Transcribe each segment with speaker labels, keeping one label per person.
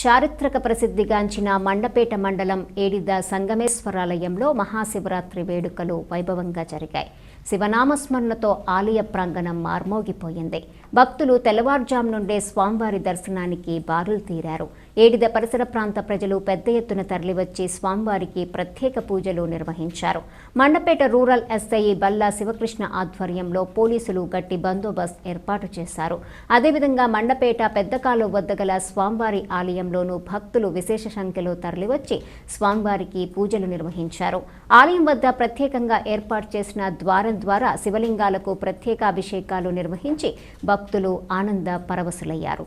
Speaker 1: చారిత్రక ప్రసిద్ధిగాంచిన మండపేట మండలం ఏడిద సంగమేశ్వరాలయంలో మహాశివరాత్రి వేడుకలు వైభవంగా జరిగాయి. శివనామస్మరణతో ఆలయ ప్రాంగణం మార్మోగిపోయింది. భక్తులు తెల్లవారుజాము నుండే స్వామివారి దర్శనానికి బారులు తీరారు. ఏడిద పరిసర ప్రాంత ప్రజలు పెద్ద ఎత్తున తరలివచ్చి స్వామివారికి ప్రత్యేక పూజలు నిర్వహించారు. మండపేట రూరల్ ఎస్ఐ బల్లా శివకృష్ణ ఆధ్వర్యంలో పోలీసులు గట్టి బందోబస్తు ఏర్పాటు చేశారు. అదేవిధంగా మండపేట పెద్దకాలు వద్ద గల స్వామివారి ఆలయంలోనూ భక్తులు విశేష సంఖ్యలో తరలివచ్చి స్వామివారికి పూజలు నిర్వహించారు. ఆలయం వద్ద ప్రత్యేకంగా ఏర్పాటు చేసిన ద్వారం ద్వారా శివలింగాలకు ప్రత్యేక అభిషేకాలు నిర్వహించి భక్తులు ఆనంద పరవశులయ్యారు.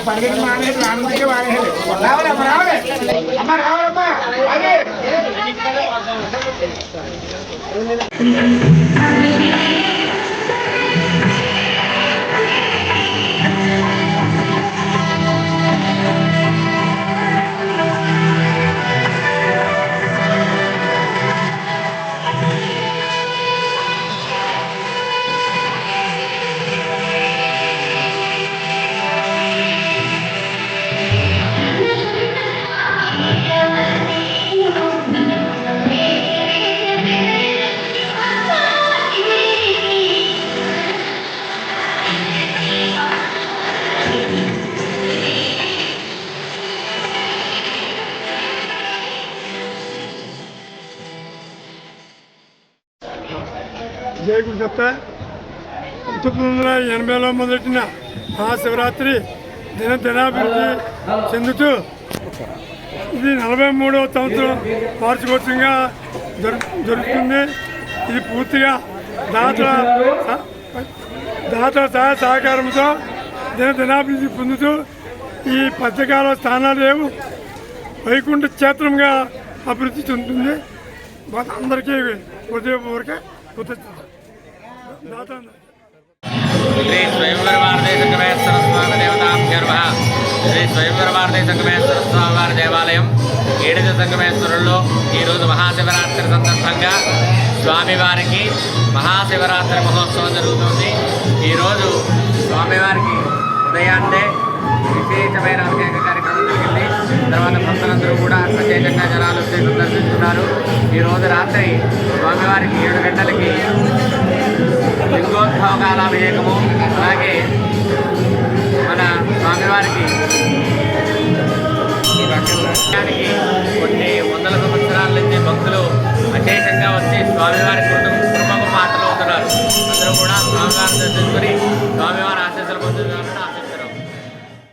Speaker 2: పండుగకి రావాలి అమ్మ రావాలమ్మా అదే
Speaker 3: జై గురుదత్త పంతొమ్మిది వందల ఎనభైలో మొదలెట్టిన మహాశివరాత్రి దిన దినాభివృద్ధి చెందుతూ ఇది నలభై మూడవ సంవత్సరం వార్షికోత్సవంగా జరు జరుగుతుంది. ఇది పూర్తిగా దాతల దాతల సహాయ సహకారంతో దిన దినాభివృద్ధి పొందుతూ ఈ పథకాల స్థానాలు లేవు. వైకుంఠ క్షేత్రంగా అభివృద్ధి చెందుతుంది. అందరికీ హృదయపూర్వక కృతజ్ఞత
Speaker 4: శ్రీ స్వయంవర భారతీయ సంగమేశ్వర స్వామి దేవతాభ్యర్వ శ్రీ స్వయంవర భారతదేశ సంగమేశ్వర స్వామి వారి దేవాలయం ఏడిద సంగమేశ్వరుల్లో ఈరోజు మహాశివరాత్రి సందర్భంగా స్వామివారికి మహాశివరాత్రి మహోత్సవం జరుగుతుంది. ఈరోజు స్వామివారికి ఉదయాన్నే విశేషమైన అభిషేక కార్యక్రమం జరిగింది తర్వాత భక్తులందరూ కూడా ప్రత్యేకంగా జనాలు వచ్చి సందర్శిస్తున్నారు ఈరోజు రాత్రి స్వామివారికి ఏడు గంటలకి లోకాలాభిషేకము అలాగే మన స్వామివారికి